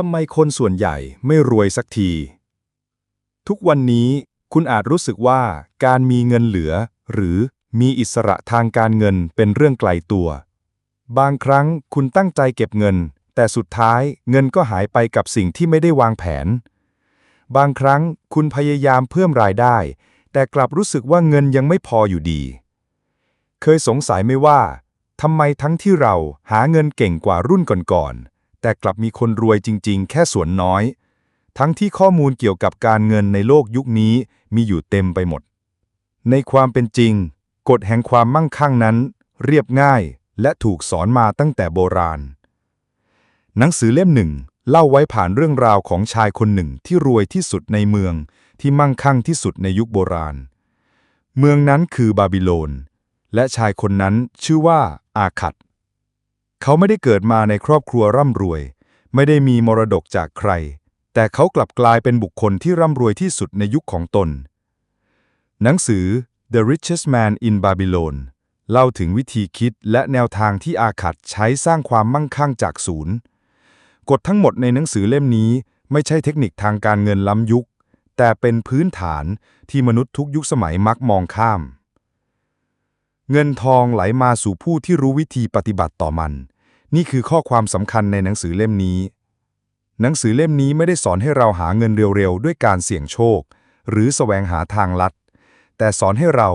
ทำไมคนส่วนใหญ่ไม่รวยสักที ทุกวันนี้คุณอาจรู้สึกว่าการมีเงินเหลือ หรือมีอิสระทางการเงินเป็นเรื่องไกลตัว บางครั้งคุณตั้งใจเก็บเงิน แต่สุดท้ายเงินก็หายไปกับสิ่งที่ไม่ได้วางแผน บางครั้งคุณพยายามเพิ่มรายได้ แต่กลับรู้สึกว่าเงินยังไม่พออยู่ดี เคยสงสัยไหมว่าทำไมทั้งที่เราหาเงินเก่งกว่ารุ่นก่อนๆ แต่กลับมีคนรวยจริง ๆ แค่ส่วนน้อย ทั้งที่ข้อมูลเกี่ยวกับการเงินในโลกยุคนี้มีอยู่เต็มไปหมด ในความเป็นจริง กฎแห่งความมั่งคั่งนั้น เรียบง่ายและถูกสอนมาตั้งแต่โบราณ หนังสือเล่มหนึ่งเล่าไว้ผ่านเรื่องราวของชายคนหนึ่งที่รวยที่สุดในเมืองที่มั่งคั่งที่สุดในยุคโบราณ เมืองนั้นคือบาบิโลน และชายคนนั้นชื่อว่าอาคัด เขาไม่ได้เกิดมาในครอบครัวร่ำรวย ไม่ได้มีมรดกจากใคร แต่เขากลับกลายเป็นบุคคลที่ร่ำรวยที่สุดในยุคของตน หนังสือ The Richest Man in Babylon เล่าถึงวิธีคิดและแนวทางที่อาคัดใช้สร้างความมั่งคั่งจากศูนย์ กฎทั้งหมดในหนังสือเล่มนี้ไม่ใช่เทคนิคทางการเงินล้ำยุค แต่เป็นพื้นฐานที่มนุษย์ทุกยุคสมัยมักมองข้าม เงินทองไหลมาสู่ผู้ที่รู้วิธีปฏิบัติต่อมัน นี่คือข้อความสำคัญในหนังสือเล่มนี้ หนังสือเล่มนี้ไม่ได้สอนให้เราหาเงินเร็วๆ ด้วยการเสี่ยงโชค หรือแสวงหาทางลัด แต่สอนให้เรา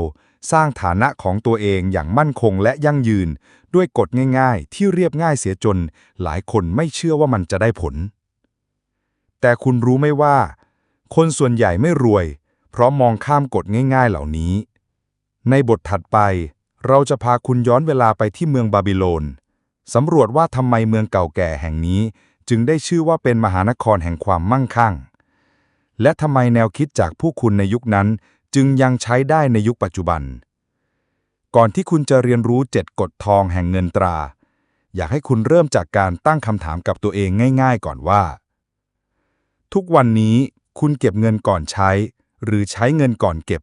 สร้างฐานะของตัวเองอย่างมั่นคงและยั่งยืน ด้วยกฎง่ายๆ ที่เรียบง่ายเสียจน หลายคนไม่เชื่อว่ามันจะได้ผล แต่คุณรู้ไหมว่า คนส่วนใหญ่ไม่รวย เพราะมองข้ามกฎง่ายๆเหล่านี้ ในบทถัดไป เราจะพาคุณย้อนเวลาไปที่เมืองบาบิโลน สำรวจว่าทำไมเมืองเก่าแก่แห่งนี้ จึงได้ชื่อว่าเป็นมหานครแห่งความมั่งคั่ง และทำไมแนวคิดจากผู้คุณในยุคนั้น จึงยังใช้ได้ในยุคปัจจุบัน ก่อนที่คุณจะเรียนรู้เจ็ดกฎทองแห่งเงินตรา อยากให้คุณเริ่มจากการตั้งคำถามกับตัวเองง่าย ๆ ก่อนว่า ทุกวันนี้คุณเก็บเงินก่อนใช้ หรือใช้เงินก่อนเก็บ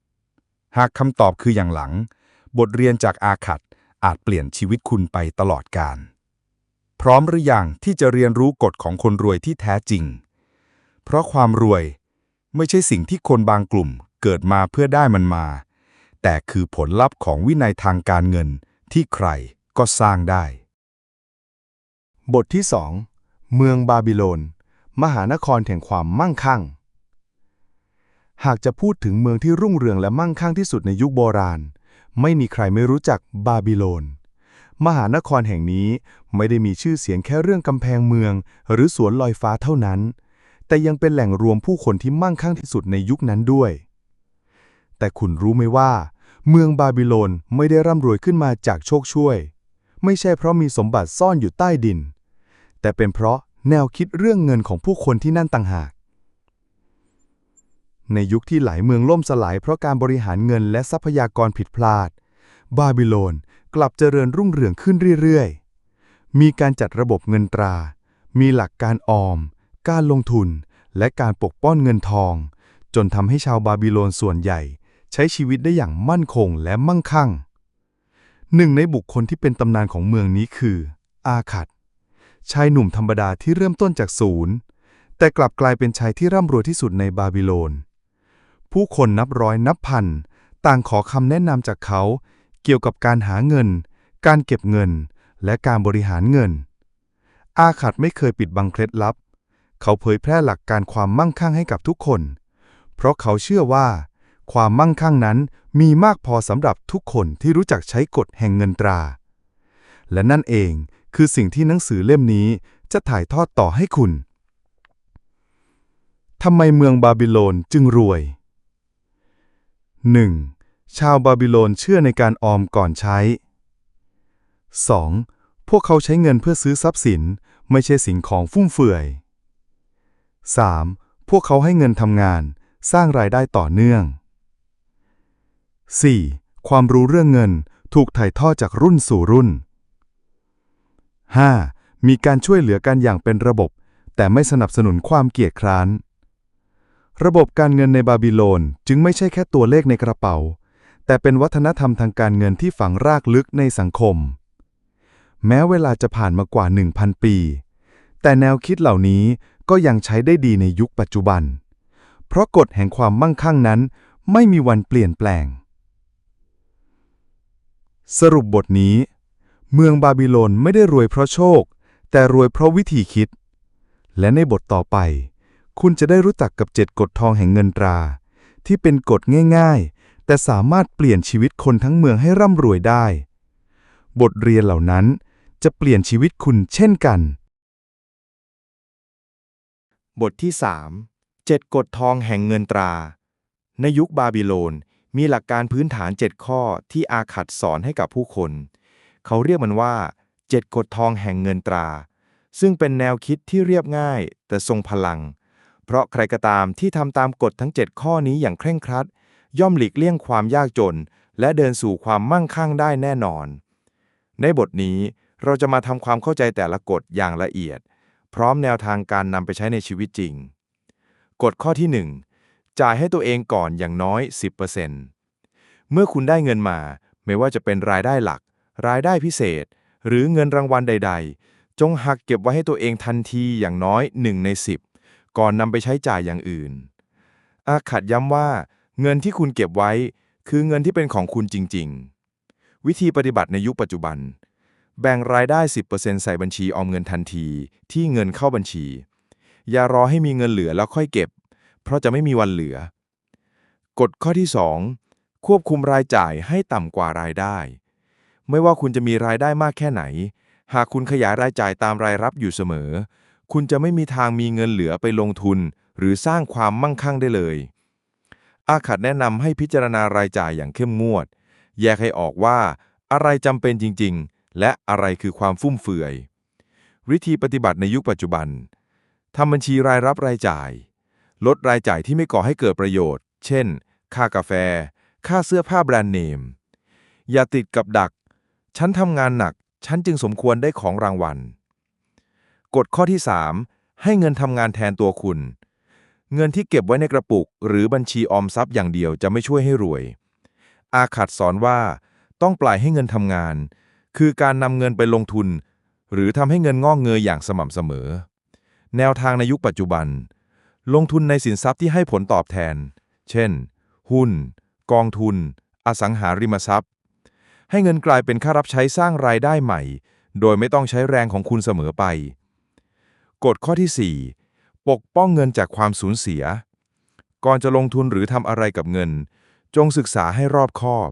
หากคำตอบคืออย่างหลัง บทเรียนจากอาขัดอาจเปลี่ยนชีวิตคุณไปตลอดกาลพร้อมหรือยังที่จะเรียนรู้กฎของคนรวยที่แท้จริง เพราะความรวยไม่ใช่สิ่งที่คนบางกลุ่มเกิดมาเพื่อได้มันมา แต่คือผลลัพธ์ของวินัยทางการเงินที่ใครก็สร้างได้ บทที่2เมืองบาบิโลน มหานครแห่งความมั่งคั่ง หากจะพูดถึงเมืองที่รุ่งเรืองและมั่งคั่งที่สุดในยุคโบราณ ไม่มีใครไม่รู้จักบาบิโลน มหานครแห่งนี้ไม่ได้มีชื่อเสียงแค่เรื่องกำแพงเมือง หรือสวนลอยฟ้าเท่านั้น แต่ยังเป็นแหล่งรวมผู้คนที่มั่งคั่งที่สุดในยุคนั้นด้วย แต่คุณรู้ไหมว่า เมืองบาบิโลนไม่ได้ร่ำรวยขึ้นมาจากโชคช่วย ไม่ใช่เพราะมีสมบัติซ่อนอยู่ใต้ดิน แต่เป็นเพราะแนวคิดเรื่องเงินของผู้คนที่นั่นต่างหาก ในยุคที่หลายเมืองล่มสลายเพราะการบริหารเงินและทรัพยากรผิดพลาด บาบิโลนกลับเจริญรุ่งเรืองขึ้นเรื่อยๆ มีการจัดระบบเงินตรา มีหลักการออม การลงทุน และการปกป้องเงินทอง จนทำให้ชาวบาบิโลนส่วนใหญ่ ใช้ชีวิตได้อย่างมั่นคงและมั่งคั่ง หนึ่งในบุคคลที่เป็นตำนานของเมืองนี้คือ อาคัด ชายหนุ่มธรรมดาที่เริ่มต้นจากศูนย์ แต่กลับกลายเป็นชายที่ร่ำรวยที่สุดในบาบิโลน ผู้คนนับร้อยนับพัน ต่างขอคำแนะนำจากเขา เกี่ยวกับการหาเงิน การเก็บเงิน และการบริหารเงิน อาขัดไม่เคยปิดบังเคล็ดลับ เขาเผยแพร่หลักการความมั่งคั่งให้กับทุกคน เพราะเขาเชื่อว่า ความมั่งคั่งนั้นมีมากพอสำหรับทุกคนที่รู้จักใช้กฎแห่งเงินตรา และนั่นเองคือสิ่งที่หนังสือเล่มนี้จะถ่ายทอดต่อให้คุณทำไมเมืองบาบิโลนจึงรวย 1. ชาวบาบิโลนเชื่อในการออมก่อนใช้ 2. พวกเขาใช้เงินเพื่อซื้อทรัพย์สิน ไม่ใช่สิ่งของฟุ่มเฟือย 3. พวกเขาให้เงินทำงาน สร้างรายได้ต่อเนื่อง 4. ความรู้เรื่องเงินถูกถ่ายทอดจากรุ่นสู่รุ่น 5. มีการช่วยเหลือกันอย่างเป็นระบบ แต่ไม่สนับสนุนความเกียจคร้าน ระบบการเงินในบาบิโลนจึงไม่ใช่แค่ตัวเลขในกระเป๋า แต่เป็นวัฒนธรรมทางการเงินที่ฝังรากลึกในสังคม แม้เวลาจะผ่านมากว่า 1,000 ปี แต่แนวคิดเหล่านี้ก็ยังใช้ได้ดีในยุคปัจจุบัน เพราะกฎแห่งความมั่งคั่งนั้น ไม่มีวันเปลี่ยนแปลง สรุปบทนี้ เมืองบาบิโลนไม่ได้รวยเพราะโชค แต่รวยเพราะวิธีคิด และในบทต่อไป คุณจะได้รู้จักกับเจ็ดกฎทองแห่งเงินตรา ที่เป็นกฎง่ายๆ แต่สามารถเปลี่ยนชีวิตคนทั้งเมืองให้ร่ำรวยได้ บทเรียนเหล่านั้นจะเปลี่ยนชีวิตคุณเช่นกัน บทที่3เจ็ดกฎทองแห่งเงินตรา ในยุคบาบิโลน มีหลักการพื้นฐาน 7 ข้อที่อาขัดสอนให้กับผู้คน เขาเรียกมันว่าเจ็ดกฎทองแห่งเงินตรา ซึ่งเป็นแนวคิดที่เรียบง่ายแต่ทรงพลัง เพราะใครก็ตามที่ทำตามกฎทั้ง 7 ข้อนี้อย่างเคร่งครัด ย่อมหลีกเลี่ยงความยากจน และเดินสู่ความมั่งคั่งได้แน่นอน ในบทนี้เราจะมาทำความเข้าใจแต่ละกฎอย่างละเอียด พร้อมแนวทางการนำไปใช้ในชีวิตจริง กฎข้อที่ 1 จ่ายให้ตัวเองก่อนอย่างน้อย 10%เมื่อคุณได้เงินมา ไม่ว่าจะเป็นรายได้หลัก รายได้พิเศษ หรือเงินรางวัลใด ๆ จงหักเก็บไว้ให้ตัวเองทันทีอย่างน้อย 1 ใน 10 ก่อนนำไปใช้จ่ายอย่างอื่น อาขัดย้ำว่า เงินที่คุณเก็บไว้ คือเงินที่เป็นของคุณจริง ๆ วิธีปฏิบัติในยุคปัจจุบัน แบ่งรายได้ 10%ใส่บัญชีออมเงินทันที ที่เงินเข้าบัญชี อย่ารอให้มีเงินเหลือแล้วค่อยเก็บ เพราะจะไม่มีวันเหลือ กฎข้อที่ 2 ควบคุมรายจ่ายให้ต่ำกว่ารายได้ ไม่ว่าคุณจะมีรายได้มากแค่ไหน หากคุณขยายรายจ่ายตามรายรับอยู่เสมอ คุณจะไม่มีทางมีเงินเหลือไปลงทุน หรือสร้างความมั่งคั่งได้เลย อาขัดแนะนำให้พิจารณารายจ่ายอย่างเข้มงวด แยกให้ออกว่า อะไรจำเป็นจริง ๆ และอะไรคือความฟุ่มเฟือย วิธีปฏิบัติในยุคปัจจุบันทำบัญชีรายรับรายจ่าย ลดรายจ่ายที่ไม่ก่อให้เกิดประโยชน์ เช่น ค่ากาแฟ ค่าเสื้อผ้าแบรนด์เนม อย่าติดกับดัก ฉันทำงานหนัก ฉันจึงสมควรได้ของรางวัล กฎข้อที่ 3 ให้เงินทำงานแทนตัวคุณ เงินที่เก็บไว้ในกระปุก หรือบัญชีออมทรัพย์อย่างเดียวจะไม่ช่วยให้รวย อาขัดสอนว่า ต้องปล่อยให้เงินทำงาน คือการนำเงินไปลงทุน หรือทำให้เงินงอกเงยอย่างสม่ำเสมอ แนวทางในยุคปัจจุบัน ลงทุนในสินทรัพย์ที่ให้ผลตอบแทน เช่น หุ้น กองทุน อสังหาริมทรัพย์ ให้เงินกลายเป็นค่ารับใช้สร้างรายได้ใหม่โดยไม่ต้องใช้แรงของคุณเสมอไป กฎข้อที่ 4 ปกป้องเงินจากความสูญเสีย ก่อนจะลงทุนหรือทำอะไรกับเงิน จงศึกษาให้รอบคอบ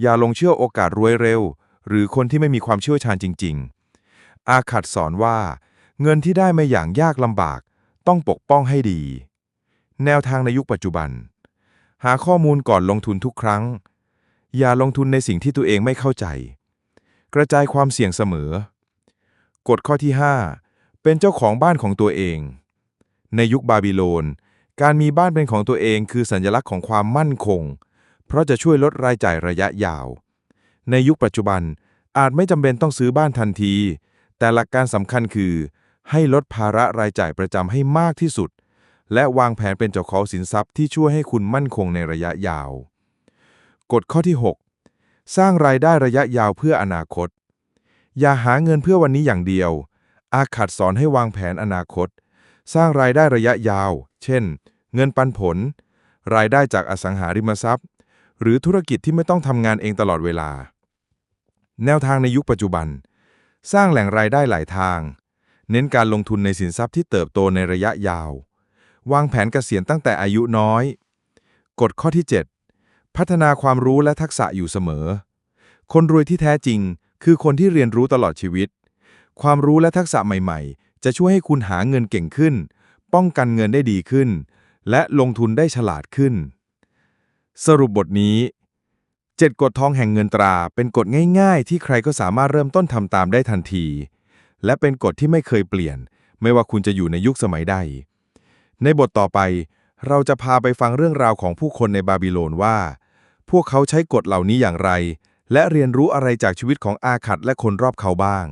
อย่าลงเชื่อโอกาสรวยเร็ว หรือคนที่ไม่มีความเชี่ยวชาญจริง ๆ อาขัดสอนว่า เงินที่ได้มาอย่างยากลำบาก ต้องปกป้องให้ดี แนวทางในยุคปัจจุบัน หาข้อมูลก่อนลงทุนทุกครั้ง อย่าลงทุนในสิ่งที่ตัวเองไม่เข้าใจ กระจายความเสี่ยงเสมอ กฎข้อที่ 5 เป็นเจ้าของบ้านของตัวเอง ในยุคบาบิโลน การมีบ้านเป็นของตัวเองคือสัญลักษณ์ของความมั่นคง เพราะจะช่วยลดรายจ่ายระยะยาว ในยุคปัจจุบันอาจไม่จำเป็นต้องซื้อบ้านทันที แต่หลักการสำคัญคือ ให้ลดภาระรายจ่ายประจำให้มากที่สุด และวางแผนเป็นเจ้าของสินทรัพย์ที่ช่วยให้คุณมั่นคงในระยะยาว กฎข้อที่ 6 สร้างรายได้ระยะยาวเพื่ออนาคต อย่าหาเงินเพื่อวันนี้อย่างเดียว อาขัดสอนให้วางแผนอนาคต สร้างรายได้ระยะยาว เช่น เงินปันผล รายได้จากอสังหาริมทรัพย์ หรือธุรกิจที่ไม่ต้องทำงานเองตลอดเวลา แนวทางในยุคปัจจุบัน สร้างแหล่งรายได้หลายทาง เน้นการลงทุนในสินทรัพย์ที่เติบโตในระยะยาว วางแผนเกษียณตั้งแต่อายุน้อย กฎข้อที่ 7 พัฒนาความรู้และทักษะอยู่เสมอ คนรวยที่แท้จริง คือคนที่เรียนรู้ตลอดชีวิต ความรู้และทักษะใหม่ๆ จะช่วยให้คุณหาเงินเก่งขึ้น ป้องกันเงินได้ดีขึ้น และลงทุนได้ฉลาดขึ้น สรุปบทนี้ 7 กฎทองแห่งเงินตรา เป็นกฎง่าย ๆ ที่ใครก็สามารถเริ่มต้นทำตามได้ทันที และเป็นกฎที่ไม่เคยเปลี่ยน ไม่ว่าคุณจะอยู่ในยุคสมัยใด ในบทต่อไป เราจะพาไปฟังเรื่องราวของผู้คนในบาบิโลนว่า พวกเขาใช้กฎเหล่านี้อย่างไร และเรียนรู้อะไรจากชีวิตของอาขัดและคนรอบเขาบ้าง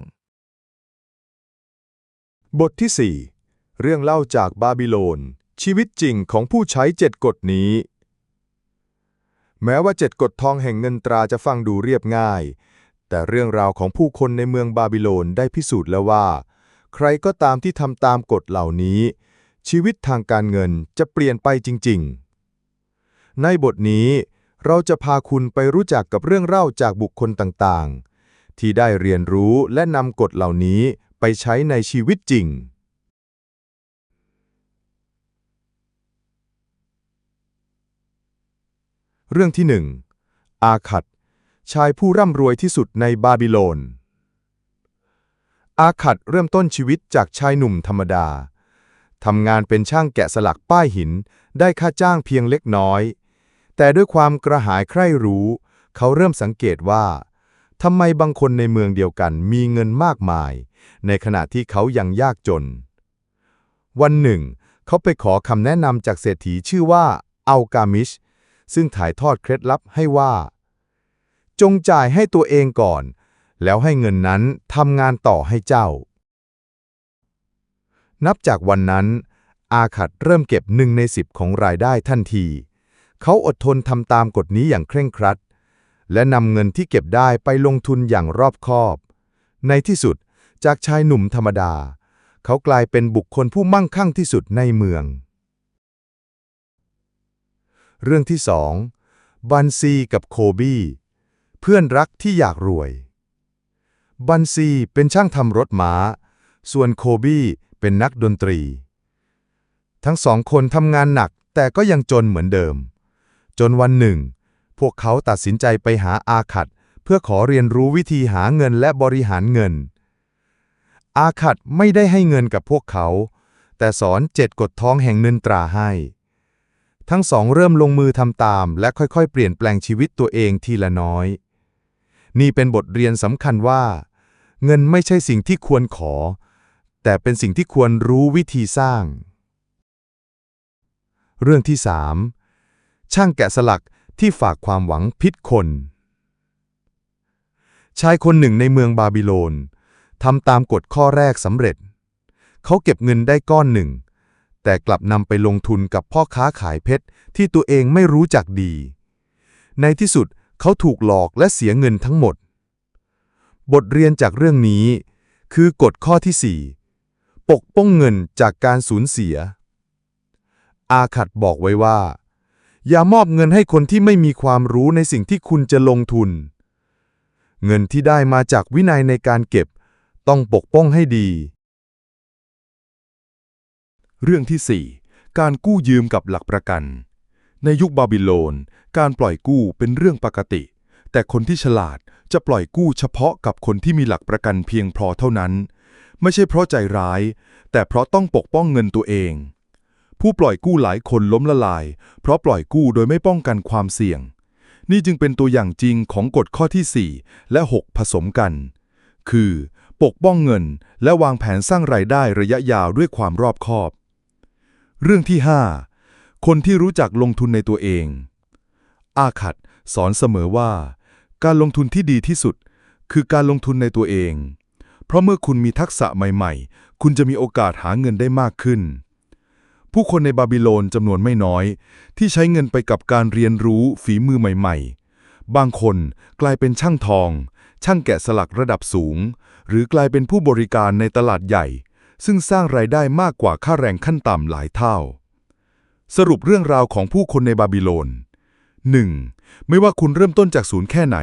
บทที่ 4 เรื่องเล่าจากบาบิโลน ชีวิตจริงของผู้ใช้เจ็ดกฎนี้ แม้ว่าเจ็ดกฎทองแห่งเงินตราจะฟังดูเรียบง่าย แต่เรื่องราวของผู้คนในเมืองบาบิโลนได้พิสูจน์แล้วว่า ใครก็ตามที่ทำตามกฎเหล่านี้ ชีวิตทางการเงินจะเปลี่ยนไปจริง ๆ ในบทนี้เราจะพาคุณไปรู้จักกับเรื่องเล่าจากบุคคลต่างๆ ที่ได้เรียนรู้และนำกฎเหล่านี้ ไปใช้ในชีวิตจริง เรื่องที่หนึ่งอาขัดชายผู้ร่ำรวยที่สุดในบาบิโลน อาขัดเริ่มต้นชีวิตจากชายหนุ่มธรรมดา ทำงานเป็นช่างแกะสลักป้ายหิน ได้ค่าจ้างเพียงเล็กน้อย แต่ด้วยความกระหายใคร่รู้ เขาเริ่มสังเกตว่าทำไมบางคนในเมืองเดียวกันมีเงินมากมาย ในขณะที่เขายังยากจน วันหนึ่ง เขาไปขอคำแนะนำจากเศรษฐีชื่อว่าอัลกามิช ซึ่งถ่ายทอดเคล็ดลับให้ว่า จงจ่ายให้ตัวเองก่อน แล้วให้เงินนั้นทำงานต่อให้เจ้า นับจากวันนั้น อาขัดเริ่มเก็บหนึ่งในสิบของรายได้ทันที เขาอดทนทำตามกฎนี้อย่างเคร่งครัดและนำเงินที่เก็บได้ไปลงทุนอย่างรอบคอบ ในที่สุด จากชายหนุ่มธรรมดา เขากลายเป็นบุคคลผู้มั่งคั่งที่สุดในเมือง เรื่องที่สองบันซีกับโคบี้ เพื่อนรักที่อยากรวย บันซีเป็นช่างทำรถม้า ส่วนโคบี้เป็นนักดนตรี ทั้งสองคนทำงานหนักแต่ก็ยังจนเหมือนเดิม จนวันหนึ่ง พวกเขาตัดสินใจไปหาอาขัดเพื่อขอเรียนรู้วิธีหาเงินและบริหารเงิน อาขัดไม่ได้ให้เงินกับพวกเขา แต่สอนเจ็ดกฎท้องแห่งเงินตราให้ ทั้งสองเริ่มลงมือทำตาม และค่อยๆ เปลี่ยนแปลงชีวิตตัวเองทีละน้อย นี่เป็นบทเรียนสำคัญว่า เงินไม่ใช่สิ่งที่ควรขอ แต่เป็นสิ่งที่ควรรู้วิธีสร้าง เรื่องที่3ช่างแกะสลักที่ฝากความหวังพิษคน ชายคนหนึ่งในเมืองบาบิโลน ทำตามกฎข้อแรกสำเร็จ เขาเก็บเงินได้ก้อนหนึ่ง แต่กลับนำไปลงทุนกับพ่อค้าขายเพชรที่ตัวเองไม่รู้จักดี ในที่สุดเขาถูกหลอกและเสียเงินทั้งหมด บทเรียนจากเรื่องนี้ คือกฎข้อที่ 4 ปกป้องเงินจากการสูญเสีย อาขัดบอกไว้ว่า อย่ามอบเงินให้คนที่ไม่มีความรู้ในสิ่งที่คุณจะลงทุน เงินที่ได้มาจากวินัยในการเก็บ ต้องปกป้องให้ดี เรื่องที่ 4 การกู้ยืมกับหลักประกัน ในยุคบาบิโลน การปล่อยกู้เป็นเรื่องปกติ แต่คนที่ฉลาดจะปล่อยกู้เฉพาะกับคนที่มีหลักประกันเพียงพอเท่านั้น ไม่ใช่เพราะใจร้าย แต่เพราะต้องปกป้องเงินตัวเอง ผู้ปล่อยกู้หลายคนล้มละลาย เพราะปล่อยกู้โดยไม่ป้องกันความเสี่ยง นี่จึงเป็นตัวอย่างจริงของกฎข้อที่ 4 และ 6 ผสมกัน คือ ปกป้องเงิน และวางแผนสร้างรายได้ระยะยาวด้วยความรอบคอบ เรื่องที่ 5 คนที่รู้จักลงทุนในตัวเอง อาขัดสอนเสมอว่า การลงทุนที่ดีที่สุด คือการลงทุนในตัวเอง เพราะเมื่อคุณมีทักษะใหม่ ๆ คุณจะมีโอกาสหาเงินได้มากขึ้น ผู้คนในบาบิโลนจำนวนไม่น้อย ที่ใช้เงินไปกับการเรียนรู้ฝีมือใหม่ ๆ บางคนกลายเป็นช่างทอง ช่างแกะสลักระดับสูง หรือกลายเป็นผู้บริการในตลาดใหญ่ ซึ่งสร้างรายได้มากกว่าค่าแรงขั้นต่ำหลายเท่า สรุปเรื่องราวของผู้คนในบาบิโลน 1. ไม่ว่าคุณเริ่มต้นจากศูนย์แค่ไหน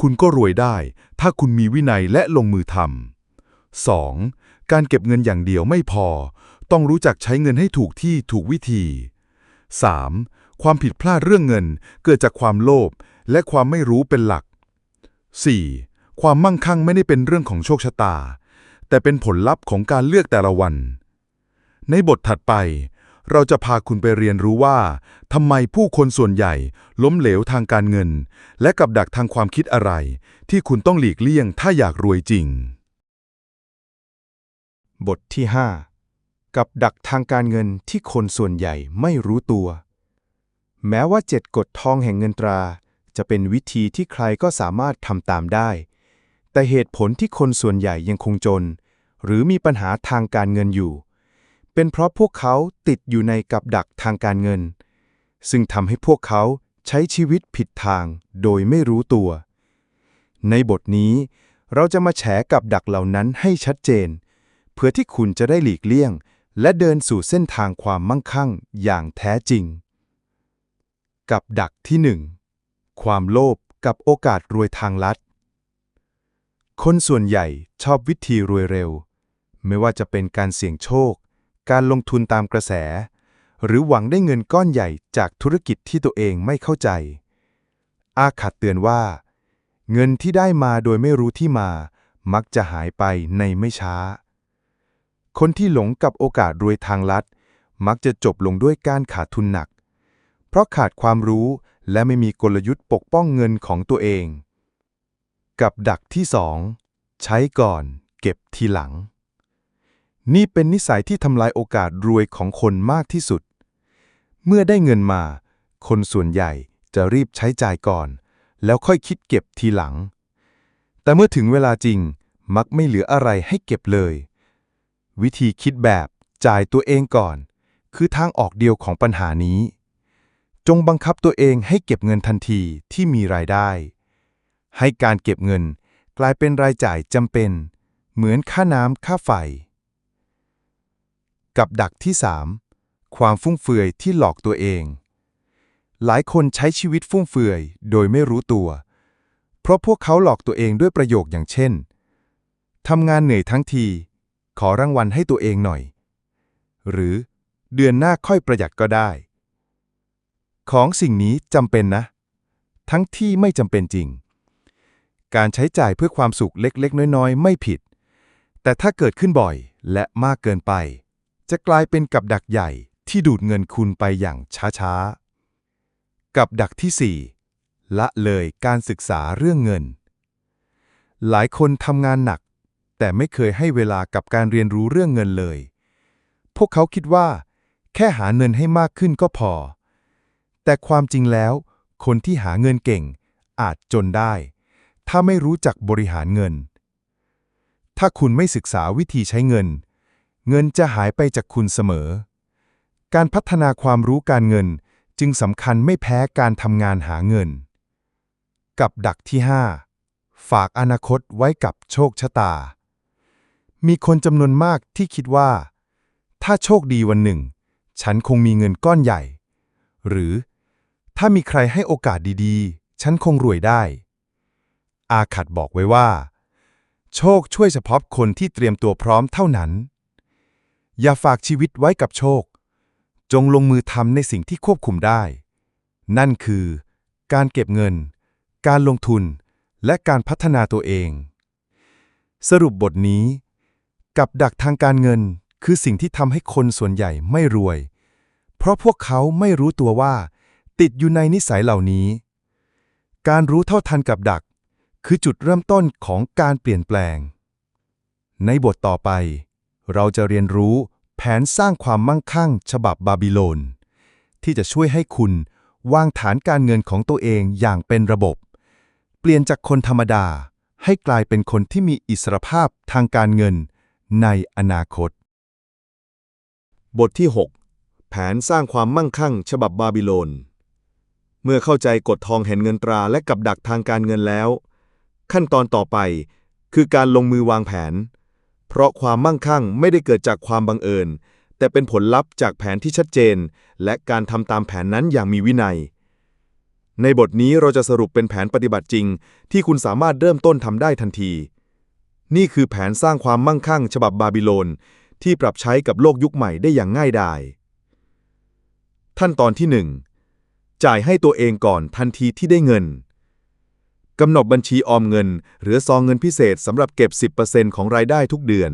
คุณก็รวยได้ ถ้าคุณมีวินัยและลงมือทำ 2. การเก็บเงินอย่างเดียวไม่พอ ต้องรู้จักใช้เงินให้ถูกที่ถูกวิธี 3. ความผิดพลาดเรื่องเงินเกิดจากความโลภและความไม่รู้เป็นหลัก 4. ความมั่งคั่งไม่ได้เป็นเรื่องของโชคชะตา แต่เป็นผลลัพธ์ของการเลือกแต่ละวัน ในบทถัดไป เราจะพาคุณไปเรียนรู้ว่าทำไมผู้คนส่วนใหญ่ ล้มเหลวทางการเงิน และกับดักทางความคิดอะไร ที่คุณต้องหลีกเลี่ยงถ้าอยากรวยจริง บทที่ 5 กับดักทางการเงินที่คนส่วนใหญ่ไม่รู้ตัว แม้ว่าเจ็ดกฎทองแห่งเงินตรา จะเป็นวิธีที่ใครก็สามารถทำตามได้ แต่เหตุผลที่คนส่วนใหญ่ยังคงจน หรือมีปัญหาทางการเงินอยู่ เป็นเพราะพวกเขาติดอยู่ในกับดักทางการเงิน ซึ่งทำให้พวกเขาใช้ชีวิตผิดทางโดยไม่รู้ตัว ในบทนี้ เราจะมาแฉกับดักเหล่านั้นให้ชัดเจน เพื่อที่คุณจะได้หลีกเลี่ยง และเดินสู่เส้นทางความมั่งคั่งอย่างแท้จริง กับดักที่หนึ่งความโลภกับโอกาสรวยทางลัด คนส่วนใหญ่ชอบวิธีรวยเร็ว ไม่ว่าจะเป็นการเสี่ยงโชค การลงทุนตามกระแส หรือหวังได้เงินก้อนใหญ่จากธุรกิจที่ตัวเองไม่เข้าใจ อาขัดเตือนว่า เงินที่ได้มาโดยไม่รู้ที่มา มักจะหายไปในไม่ช้า คนที่หลงกับโอกาสรวยทางลัด มักจะจบลงด้วยการขาดทุนหนัก เพราะขาดความรู้และไม่มีกลยุทธ์ปกป้องเงินของตัวเอง กับดักที่สองใช้ก่อน เก็บทีหลัง นี่เป็นนิสัยที่ทำลายโอกาสรวยของคนมากที่สุด เมื่อได้เงินมา คนส่วนใหญ่จะรีบใช้จ่ายก่อน แล้วค่อยคิดเก็บทีหลัง แต่เมื่อถึงเวลาจริงมักไม่เหลืออะไรให้เก็บเลย วิธีคิดแบบจ่ายตัวเองก่อน คือทางออกเดียวของปัญหานี้ จงบังคับตัวเองให้เก็บเงินทันทีที่มีรายได้ ให้การเก็บเงินกลายเป็นรายจ่ายจำเป็น เหมือนค่าน้ำค่าไฟ กับดักที่ 3 ความฟุ่มเฟือยที่หลอกตัวเอง หลายคนใช้ชีวิตฟุ่มเฟือยโดยไม่รู้ตัว เพราะพวกเขาหลอกตัวเองด้วยประโยคอย่างเช่นทำงานเหนื่อยทั้งที ขอรางวัลให้ตัวเองหน่อย หรือเดือนหน้าค่อยประหยัดก็ได้ ของสิ่งนี้จำเป็นนะ ทั้งที่ไม่จำเป็นจริง การใช้จ่ายเพื่อความสุขเล็กๆ น้อยๆ ไม่ผิด แต่ถ้าเกิดขึ้นบ่อยและมากเกินไป จะกลายเป็นกับดักใหญ่ที่ดูดเงินคุณไปอย่างช้าๆ กับดักที่ 4 ละเลยการศึกษาเรื่องเงิน หลายคนทำงานหนัก แต่ไม่เคยให้เวลากับการเรียนรู้เรื่องเงินเลย พวกเขาคิดว่า แค่หาเงินให้มากขึ้นก็พอ แต่ความจริงแล้ว คนที่หาเงินเก่งอาจจนได้ ถ้าไม่รู้จักบริหารเงิน ถ้าคุณไม่ศึกษาวิธีใช้เงิน เงินจะหายไปจากคุณเสมอ การพัฒนาความรู้การเงินจึงสำคัญไม่แพ้การทำงานหาเงิน กับดักที่ 5 ฝากอนาคตไว้กับโชคชะตา มีคนจำนวนมากที่คิดว่า ถ้าโชคดีวันหนึ่ง ฉันคงมีเงินก้อนใหญ่ หรือถ้ามีใครให้โอกาสดีๆ ฉันคงรวยได้ อาขัดบอกไว้ว่า โชคช่วยเฉพาะคนที่เตรียมตัวพร้อมเท่านั้น อย่าฝากชีวิตไว้กับโชค จงลงมือทำในสิ่งที่ควบคุมได้ นั่นคือ การเก็บเงิน การลงทุน และการพัฒนาตัวเอง สรุปบทนี้ กับดักทางการเงินคือสิ่งที่ทำให้คนส่วนใหญ่ไม่รวย เพราะพวกเขาไม่รู้ตัวว่า ติดอยู่ในนิสัยเหล่านี้ การรู้เท่าทันกับดัก คือจุดเริ่มต้นของการเปลี่ยนแปลง ในบทต่อไป เราจะเรียนรู้แผนสร้างความมั่งคั่ง ฉบับบาบิโลน ที่จะช่วยให้คุณวางฐานการเงินของตัวเองอย่างเป็นระบบ เปลี่ยนจากคนธรรมดาให้กลายเป็นคนที่มีอิสรภาพทางการเงินในอนาคต บทที่ 6 แผนสร้างความมั่งคั่ง ฉบับบาบิโลน เมื่อเข้าใจกฎทองแห่งเงินตราและกับดักทางการเงินแล้ว ขั้นตอนต่อไป คือการลงมือวางแผน เพราะความมั่งคั่งไม่ได้เกิดจากความบังเอิญ แต่เป็นผลลัพธ์จากแผนที่ชัดเจน และการทำตามแผนนั้นอย่างมีวินัย ในบทนี้เราจะสรุปเป็นแผนปฏิบัติจริง ที่คุณสามารถเริ่มต้นทำได้ทันที นี่คือแผนสร้างความมั่งคั่ง ฉบับบาบิโลน ที่ปรับใช้กับโลกยุคใหม่ได้อย่างง่ายดายขั้นตอนที่ 1 จ่ายให้ตัวเองก่อนทันทีที่ได้เงิน กำหนดบัญชีออมเงิน หรือซองเงินพิเศษสำหรับเก็บ 10%ของรายได้ทุกเดือน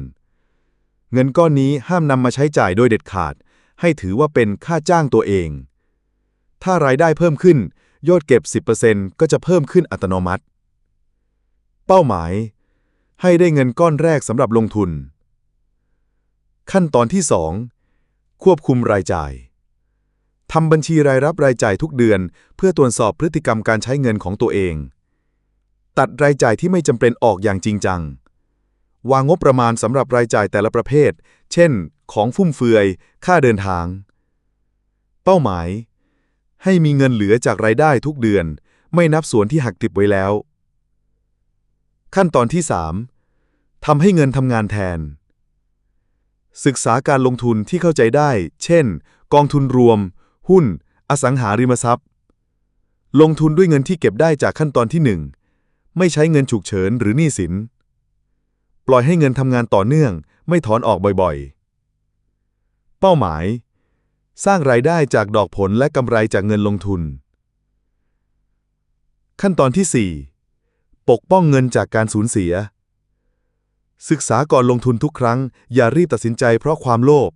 เงินก้อนนี้ห้ามนำมาใช้จ่ายโดยเด็ดขาด ให้ถือว่าเป็นค่าจ้างตัวเอง ถ้ารายได้เพิ่มขึ้น ยอดเก็บ 10%ก็จะเพิ่มขึ้นอัตโนมัติ เป้าหมาย ให้ได้เงินก้อนแรกสำหรับลงทุน ขั้นตอนที่ 2 ควบคุมรายจ่ายทำบัญชีรายรับรายจ่ายทุกเดือน เพื่อตรวจสอบพฤติกรรมการใช้เงินของตัวเอง ตัดรายจ่ายที่ไม่จำเป็นออกอย่างจริงจัง วางงบประมาณสำหรับรายจ่ายแต่ละประเภท เช่น ของฟุ่มเฟือย ค่าเดินทาง เป้าหมาย ให้มีเงินเหลือจากรายได้ทุกเดือน ไม่นับส่วนที่หักติบไว้แล้ว ขั้นตอนที่ 3ทำให้เงินทำงานแทน ศึกษาการลงทุนที่เข้าใจได้ เช่น กองทุนรวม หุ้น อสังหาริมทรัพย์ ลงทุนด้วยเงินที่เก็บได้จากขั้นตอนที่ 1 ไม่ใช้เงินฉุกเฉินหรือหนี้สิน ปล่อยให้เงินทำงานต่อเนื่องไม่ถอนออกบ่อยๆ เป้าหมาย สร้างรายได้จากดอกผลและกำไรจากเงินลงทุน ขั้นตอนที่ 4 ปกป้องเงินจากการสูญเสีย ศึกษาก่อนลงทุนทุกครั้ง อย่ารีบตัดสินใจเพราะความโลภ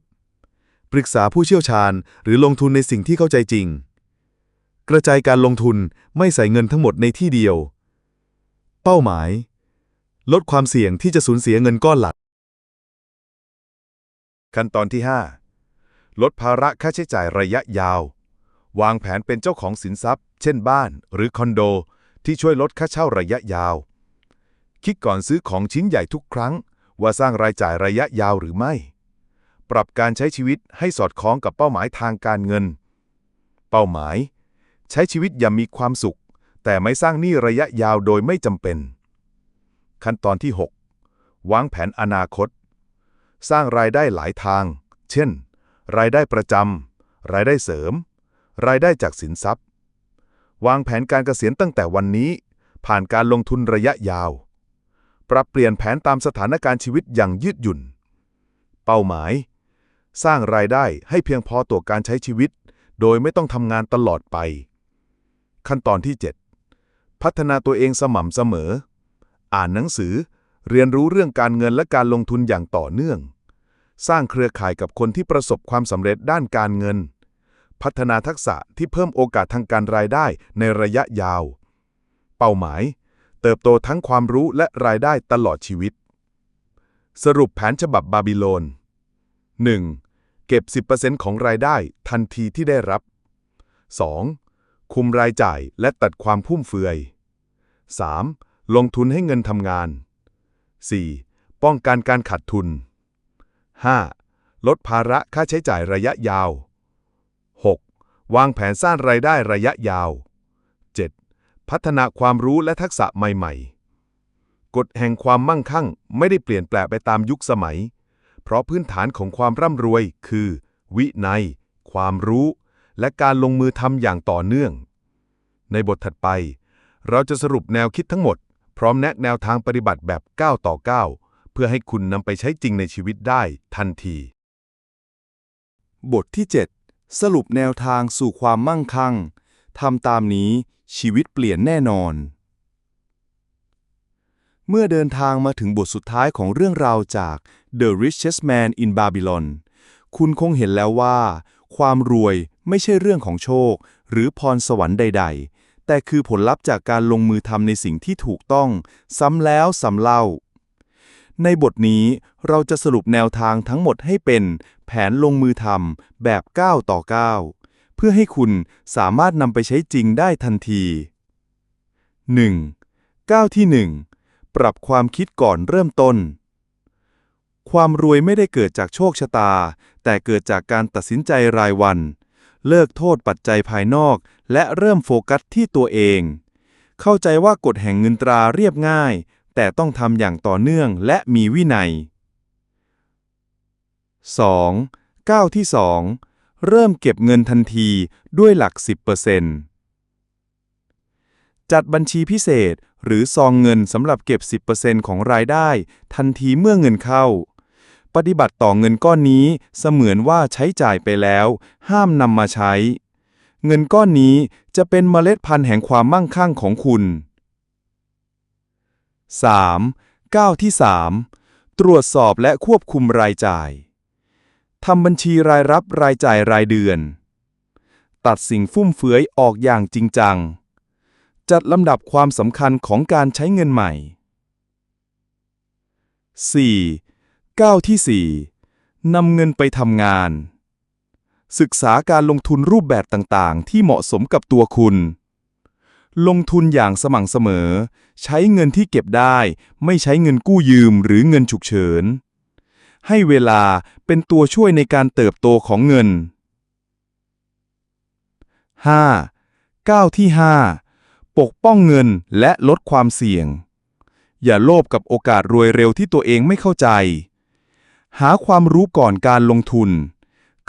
ปรึกษาผู้เชี่ยวชาญหรือลงทุนในสิ่งที่เข้าใจจริง กระจายการลงทุนไม่ใส่เงินทั้งหมดในที่เดียว เป้าหมาย ลดความเสี่ยงที่จะสูญเสียเงินก้อนหลัก ขั้นตอนที่ 5 ลดภาระค่าใช้จ่ายระยะยาว วางแผนเป็นเจ้าของสินทรัพย์ เช่นบ้านหรือคอนโด ที่ช่วยลดค่าเช่าระยะยาว คิดก่อนซื้อของชิ้นใหญ่ทุกครั้ง ว่าสร้างรายจ่ายระยะยาวหรือไม่ ปรับการใช้ชีวิตให้สอดคล้องกับเป้าหมายทางการเงิน เป้าหมาย ใช้ชีวิตอย่างมีความสุข แต่ไม่สร้างหนี้ระยะยาวโดยไม่จำเป็น ขั้นตอนที่ 6 วางแผนอนาคต สร้างรายได้หลายทาง เช่น รายได้ประจำ รายได้เสริม รายได้จากสินทรัพย์ วางแผนการเกษียณตั้งแต่วันนี้ ผ่านการลงทุนระยะยาว ปรับเปลี่ยนแผนตามสถานการณ์ชีวิตอย่างยืดหยุ่น เป้าหมาย สร้างรายได้ให้เพียงพอต่อการใช้ชีวิต โดยไม่ต้องทำงานตลอดไป ขั้นตอนที่ 7 พัฒนาตัวเองสม่ำเสมอ อ่านหนังสือ เรียนรู้เรื่องการเงินและการลงทุนอย่างต่อเนื่อง สร้างเครือข่ายกับคนที่ประสบความสำเร็จด้านการเงิน พัฒนาทักษะที่เพิ่มโอกาสทางการรายได้ในระยะยาว เป้าหมาย เติบโตทั้งความรู้และรายได้ตลอดชีวิต สรุปแผนฉบับบาบิโลน 1. เก็บ 10%ของรายได้ทันทีที่ได้รับ 2. คุมรายจ่ายและตัดความพุ่มเฟือย 3. ลงทุนให้เงินทำงาน 4. ป้องกันการขาดทุน 5. ลดภาระค่าใช้จ่ายระยะยาว 6. วางแผนสร้างรายได้ระยะยาว 7. พัฒนาความรู้และทักษะใหม่ ๆ กฎแห่งความมั่งคั่งไม่ได้เปลี่ยนแปลงไปตามยุคสมัย เพราะพื้นฐานของความร่ำรวยคือ วินัย ความรู้ และการลงมือทำอย่างต่อเนื่อง ในบทถัดไป เราจะสรุปแนวคิดทั้งหมด พร้อมแนะแนวทางปฏิบัติแบบ 9 ต่อ 9 เพื่อให้คุณนำไปใช้จริงในชีวิตได้ทันที บทที่ 7 สรุปแนวทางสู่ความมั่งคั่งทำตามนี้ชีวิตเปลี่ยนแน่นอน เมื่อเดินทางมาถึงบทสุดท้ายของเรื่องราวจาก The Richest Man in Babylon คุณคงเห็นแล้วว่า ความรวยไม่ใช่เรื่องของโชค หรือพรสวรรค์ใดๆ แต่คือผลลัพธ์จากการลงมือทำในสิ่งที่ถูกต้อง ซ้ำแล้วซ้ำเล่า ในบทนี้เราจะสรุปแนวทางทั้งหมดให้เป็น แผนลงมือทำแบบ9ต่อ9 เพื่อให้คุณสามารถนำไปใช้จริงได้ทันที 1. ก้าวที่ 1 ปรับความคิดก่อนเริ่มต้น ความรวยไม่ได้เกิดจากโชคชะตา แต่เกิดจากการตัดสินใจรายวัน เลิกโทษปัจจัยภายนอก และเริ่มโฟกัสที่ตัวเอง เข้าใจว่ากฎแห่งเงินตราเรียบง่าย แต่ต้องทำอย่างต่อเนื่องและมีวินัย 2. ก้าวที่ 2 เริ่มเก็บเงินทันทีด้วยหลัก 10%จัดบัญชีพิเศษหรือซองเงินสำหรับเก็บ 10%ของรายได้ ทันทีเมื่อเงินเข้า ปฏิบัติต่อเงินก้อนนี้เสมือนว่าใช้จ่ายไปแล้ว ห้ามนำมาใช้ เงินก้อนนี้จะเป็นเมล็ดพันธุ์แห่งความมั่งคั่งของคุณ 3. ก้าวที่ 3 ตรวจสอบและควบคุมรายจ่าย ทำบัญชีรายรับรายจ่ายรายเดือน ตัดสิ่งฟุ่มเฟือยออกอย่างจริงจัง จัดลำดับความสำคัญของการใช้เงินใหม่ 4. ก้าวที่ 4นำเงินไปทำงาน ศึกษาการลงทุนรูปแบบต่างๆ ที่เหมาะสมกับตัวคุณ ลงทุนอย่างสม่ำเสมอ ใช้เงินที่เก็บได้ ไม่ใช้เงินกู้ยืมหรือเงินฉุกเฉิน ให้เวลาเป็นตัวช่วยในการเติบโตของเงิน 5. ก้าวที่ 5 ปกป้องเงินและลดความเสี่ยง อย่าโลภกับโอกาสรวยเร็วที่ตัวเองไม่เข้าใจ หาความรู้ก่อนการลงทุน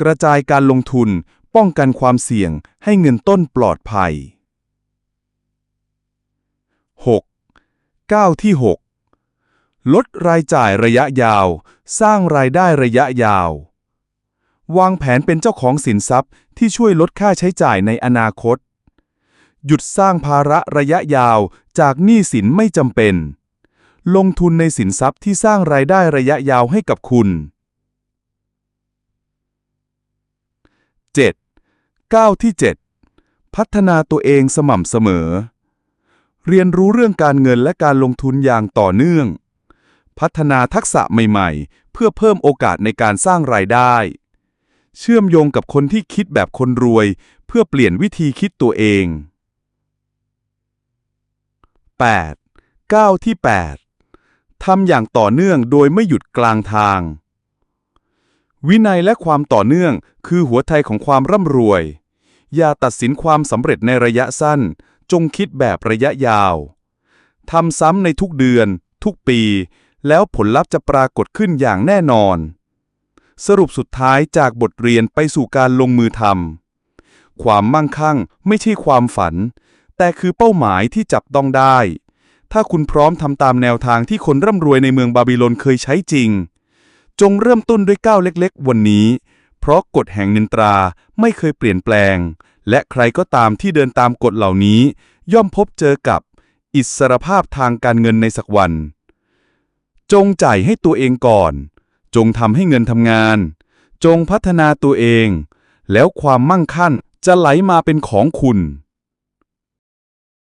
กระจายการลงทุน ป้องกันความเสี่ยงให้เงินต้นปลอดภัย 6. ก้าที่ 6 ลดรายจ่ายระยะยาว สร้างรายได้ระยะยาว วางแผนเป็นเจ้าของสินทรัพย์ที่ช่วยลดค่าใช้จ่ายในอนาคต หยุดสร้างภาระระยะยาวจากหนี้สินไม่จำเป็น ลงทุนในสินทรัพย์ที่สร้างรายได้ระยะยาวให้กับคุณ 7. ก้าวที่ 7 พัฒนาตัวเองสม่ำเสมอ เรียนรู้เรื่องการเงินและการลงทุนอย่างต่อเนื่อง พัฒนาทักษะใหม่ๆ เพื่อเพิ่มโอกาสในการสร้างรายได้ เชื่อมโยงกับคนที่คิดแบบคนรวย เพื่อเปลี่ยนวิธีคิดตัวเอง 8. ก้าวที่ 8ทำอย่างต่อเนื่องโดยไม่หยุดกลางทาง วินัยและความต่อเนื่องคือหัวใจของความร่ำรวย อย่าตัดสินความสำเร็จในระยะสั้น จงคิดแบบระยะยาวทำซ้ำในทุกเดือน ทุกปี แล้วผลลัพธ์จะปรากฏขึ้นอย่างแน่นอน สรุปสุดท้ายจากบทเรียนไปสู่การลงมือทำความมั่งคั่งไม่ใช่ความฝัน แต่คือเป้าหมายที่จับต้องได้ ถ้าคุณพร้อมทำตามแนวทางที่คนร่ำรวยในเมืองบาบิโลนเคยใช้จริง จงเริ่มต้นด้วยก้าวเล็กๆ วันนี้ เพราะกฎแห่งนินตราไม่เคยเปลี่ยนแปลง และใครก็ตามที่เดินตามกฎเหล่านี้ ย่อมพบเจอกับอิสรภาพทางการเงินในสักวัน จงจ่ายให้ตัวเองก่อน จงทำให้เงินทำงาน จงพัฒนาตัวเอง แล้วความมั่งคั่งจะไหลมาเป็นของคุณ